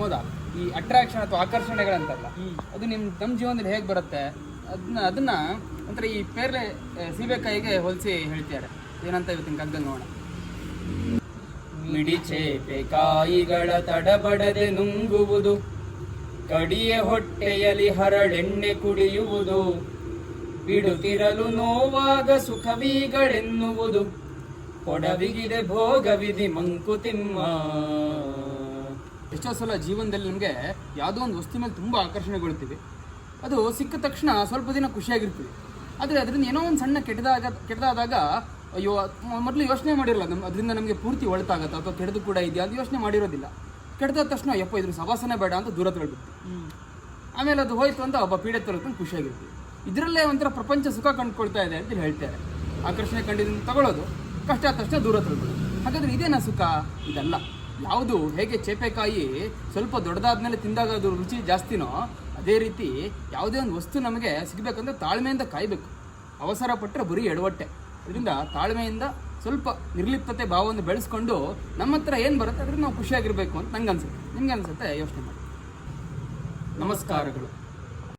ಪ್ರಮೋದ ಈ ಅಟ್ರಾಕ್ಷನ್ ಅಥವಾ ಆಕರ್ಷಣೆಗಳಂತಲ್ಲ ಅದು ನಿಮ್ ನಮ್ಮ ಜೀವನದಲ್ಲಿ ಹೇಗೆ ಬರುತ್ತೆ? ಅದನ್ನ ಅದನ್ನ ಅಂದ್ರೆ ಈ ಪೇರ್ಲೆ ಸೀಬೆಕಾಯಿಗೆ ಹೋಲಿಸಿ ಹೇಳ್ತಿದ್ದಾರೆ ಏನಂತ ಇವತ್ತಿನ ಕಗ್ಗಲ್ಲಿ ನೋಡೋಣ. ಮಿಡಿಚೇಪೆ ಕಾಯಿಗಳ ತಡಬಡದೆ ನುಂಗುವುದು ಕಡಿಯ ಹೊಟ್ಟೆಯಲ್ಲಿ ಹರಳೆಣ್ಣೆ ಕುಡಿಯುವುದು ಬಿಡುತ್ತಿರಲು ನೋವಾಗ ಸುಖವಿಗಳೆನ್ನುವುದು ಕೊಡವಿಗಿದೆ ಭೋಗವಿಧಿ ಮಂಕುತಿಮ್ಮ ಎಷ್ಟೋ ಸಲ ಜೀವನದಲ್ಲಿ ನಮಗೆ ಯಾವುದೋ ಒಂದು ವಸ್ತು ಮೇಲೆ ತುಂಬ ಆಕರ್ಷಣೆಗೊಳ್ತೀವಿ ಅದು ಸಿಕ್ಕ ತಕ್ಷಣ ಸ್ವಲ್ಪ ದಿನ ಖುಷಿಯಾಗಿರ್ತೀವಿ ಆದರೆ ಅದರಿಂದ ಏನೋ ಒಂದು ಸಣ್ಣ ಕೆಟ್ಟದಾಗ ಕೆಟ್ಟದಾದಾಗ ಅಯ್ಯೋ ಮೊದಲು ಯೋಚನೆ ಮಾಡಿರಲ್ಲ ನಮ್ಮ ಅದರಿಂದ ನಮಗೆ ಪೂರ್ತಿ ಒಳತಾಗತ್ತೆ ಅಥವಾ ಕೆಡದು ಕೂಡ ಇದೆಯಾ? ಅದು ಯೋಚನೆ ಮಾಡಿರೋದಿಲ್ಲ. ಕೆಟ್ಟದಾದ ತಕ್ಷಣ ಯಪ್ಪ ಇದ್ರ ಸವಾಸನೆ ಬೇಡ ಅಂತ ದೂರ ತಳ್ಬಿಡ್ತೀವಿ. ಆಮೇಲೆ ಅದು ಹೋಯ್ತು ಅಂತ ಒಬ್ಬ ಪೀಡೆ ತಲುಪ್ಕೊಂಡು ಖುಷಿಯಾಗಿರ್ತೀವಿ ಇದರಲ್ಲೇ ಒಂಥರ ಪ್ರಪಂಚ ಸುಖ ಕಂಡುಕೊಳ್ತಾ ಇದೆ ಅಂತ ಹೇಳ್ತಾರೆ. ಆಕರ್ಷಣೆ ಕಂಡಿದ್ದನ್ನು ತಗೊಳ್ಳೋದು ಕಷ್ಟ ಆದ ತಕ್ಷಣ ದೂರ ತಳ್ಬಿಡೋದು. ಹಾಗಾದ್ರೆ ಇದೇನಾ ಸುಖ? ಇದಲ್ಲ. ಯಾವುದು? ಹೇಗೆ ಚೇಪೆಕಾಯಿ ಸ್ವಲ್ಪ ದೊಡ್ಡದಾದ್ಮೇಲೆ ತಿಂದಾಗ ಅದು ರುಚಿ ಜಾಸ್ತಿನೋ, ಅದೇ ರೀತಿ ಯಾವುದೇ ಒಂದು ವಸ್ತು ನಮಗೆ ಸಿಗಬೇಕಂದ್ರೆ ತಾಳ್ಮೆಯಿಂದ ಕಾಯಬೇಕು. ಅವಸರ ಪಟ್ಟರೆ ಬರೀ ಎಡವಟ್ಟೆ. ಅದರಿಂದ ತಾಳ್ಮೆಯಿಂದ ಸ್ವಲ್ಪ ನಿರ್ಲಿಪ್ತತೆ ಭಾವವನ್ನು ಬೆಳೆಸ್ಕೊಂಡು ನಮ್ಮ ಹತ್ರ ಏನು ಬರುತ್ತೆ ಅದರಿಂದ ನಾವು ಖುಷಿಯಾಗಿರಬೇಕು ಅಂತ ನಂಗೆ ಅನ್ಸುತ್ತೆ ನಿಮ್ಗೆ ಅನ್ಸುತ್ತೆ ಯೋಚನೆ ಮಾಡಿ. ನಮಸ್ಕಾರಗಳು.